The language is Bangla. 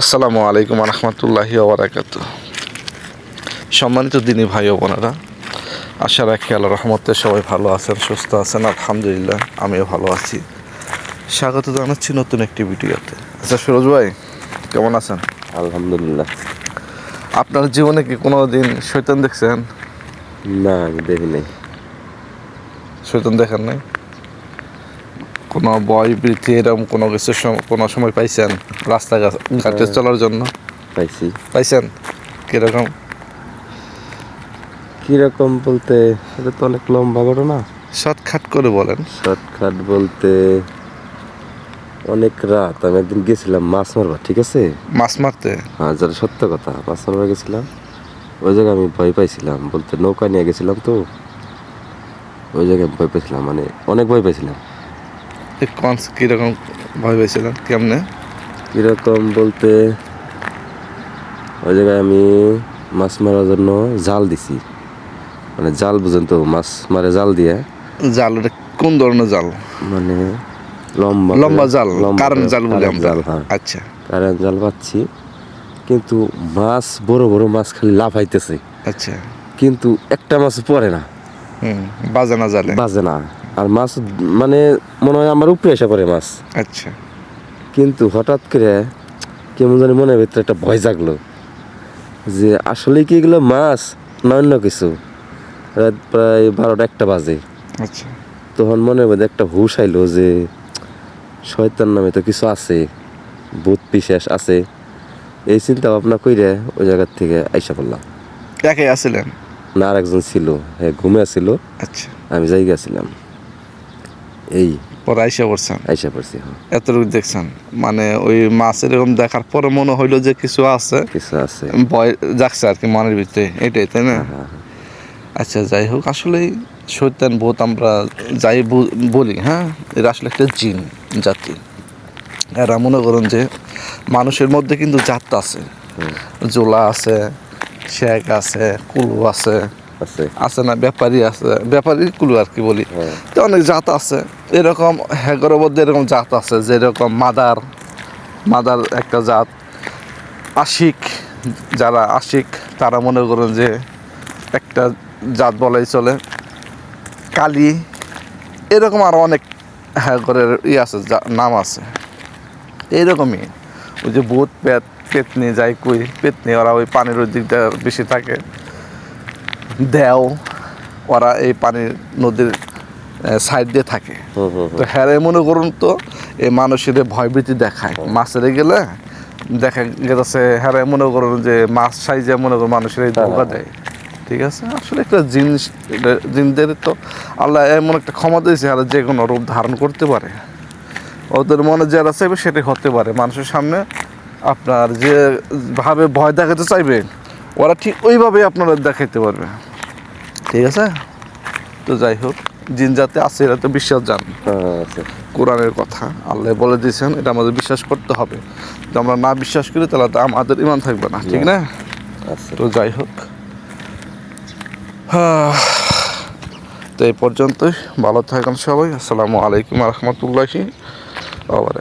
আসসালামু আলাইকুম রহমতুল্লাহি ওবরাকাত সম্মানিত দিনী ভাই ও বোনেরা আশা রাখি আল্লাহ রহমতে সবাই ভালো আছেন সুস্থ আছেন আলহামদুলিল্লাহ আমিও ভালো আছি। স্বাগত জানাচ্ছি নতুন একটি ভিডিওতে। আচ্ছা ফিরোজ ভাই কেমন আছেন? আলহামদুলিল্লাহ। আপনার জীবনে কি কোনো দিন শৈতান দেখছেন? না আমি দেখি নাই। শৈতান দেখেন নাই? কোনো বয় বৃত্তি এরকম কোনো কিছু কোনো সময় পাইছেন রাস্তাঘাট ঘাটে চলার জন্য? পাইছি। পাইছেন? কীরকম? কীরকম বলতে এটা তো অনেক লম্বা ঘটনা। শর্টকাট করে বলেন। শর্টকাট বলতে অনেক রাত। আমি একদিন গেছিলাম মাছ মারবার ঠিক আছে? মাছ মারতে? হ্যাঁ যেটা সত্য কথা মাছ মারবার গেছিলাম। ওই জায়গায় আমি ভয় পাইছিলাম বলতে নৌকা নিয়ে গেছিলাম তো। ওই জায়গায় ভয় পাইছিলাম মানে অনেক ভয় পাইছিলাম। এ কীরকম ভয় পেয়েছিলেন? কেমনে? কীরকম বলতে ওই জায়গায় আমি মাছ মারার জন্য জাল দিছি। মানে জাল বুঝেন তো মাছ মারে জাল দিয়ে। জাল এটা কোন ধরনের জাল? মানে লম্বা লম্বা জাল কারেন্ট জাল বলি জাল হ্যাঁ। আচ্ছা। কারেন্ট জাল পাচ্ছি কিন্তু মাছ বড় বড় মাছ খালি লাভ লাফাইতেছে। আচ্ছা। কিন্তু একটা মাছ পড়ে না। বাজে না জালে? বাজে না। আর মাছ মানে মনে হয় আমার উপরে এসে পড়ে মাছ। আচ্ছা। কিন্তু হঠাৎ করে কেমন জানি মনের ভিতরে একটা ভয় জাগলো যে আসলে কি এগুলো মাছ না অন্য কিছু? রাত প্রায় বারোটা একটা বাজে। আচ্ছা। তখন মনের মধ্যে একটা হুশ আইলো যে শয়তান নামে তো কিছু আছে ভূত পিশেষ আছে। এই চিন্তা ভাবনা কইরে ওই জায়গার থেকে আইসা পড়লাম। একাই আসছিলেন না আর একজন ছিল হ্যাঁ ঘুমে ছিল। আচ্ছা। আমি যাই গেছিলাম এই পরে আইসা পড়ছেন? আইসা পড়ছি হ্যাঁ। এতটুকু দেখছেন? মানে ওই মাছ এরকম দেখার পরে মনে হইল যে কিছু আছে। কিছু আছে। ভয় যাচ্ছে আর কি মনের ভিতরে এটাই তাই না? হ্যাঁ, আচ্ছা যাই হোক আসলেই সৈতান ভূত আমরা যাই বলি হ্যাঁ? এরা আসলে একটা জিন জাতি। এরা মনে করুন যে মানুষের মধ্যে কিন্তু জাত আছে। জোলা আছে শেখ আছে কুলু আছে। আছে। না ব্যাপারী আছে ব্যাপারী কুলু আর কি বলি। হ্যাঁ। তো অনেক জাত আছে। এরকম হ্যাগরের মধ্যে এরকম জাত আছে, যেরকম মাদার মাদার একটা জাত। আশিক, যারা আশিক, তারা মনে করেন যে একটা জাত বলাই চলে। কালী, এরকম আরও অনেক হ্যাগরের ই আছে নাম আছে। এইরকমই। ওই যে ভূত পেট পেতনি যাই কই, পেতনি ওরা ওই পানির ওই দিকটা বেশি থাকে। দেও, ওরা এই পানির নদীর সাইড দিয়ে থাকে। তো হ্যারে মনে করুন তো এই মানুষের ভয়ভীতি দেখায়। মাছের গেলে দেখা গেছে হ্যারে মনে করুন যে মাছ সাইজে মনে করুন মানুষের এই ধোকা দেয়। ঠিক আছে? আসলে একটা জিনিস জিনদের তো আল্লাহ এমন একটা ক্ষমতা দিয়েছে আর যে কোনো রূপ ধারণ করতে পারে। ওদের মনে যারা চাইবে সেটাই হতে পারে। মানুষের সামনে আপনার যে ভাবে ভয় দেখাতে চাইবে ওরা ঠিক ওইভাবে আপনারা দেখাইতে পারবে। ঠিক আছে? তো যাই হোক। জিন যাতে আছে এটা তো বিশ্বাস জান। হ্যাঁ, কোরআনের কথা আল্লাহ বলে দিয়েছেন এটা আমাদের বিশ্বাস করতে হবে। যে আমরা না বিশ্বাস করি তাহলে তো আমাদের ইমান থাকবে না ঠিক না? তো যাই হোক। হ্যাঁ, তো এই পর্যন্তই। ভালো থাকেন সবাই। আসসালামু আলাইকুম রহমতুল্লাহি আবার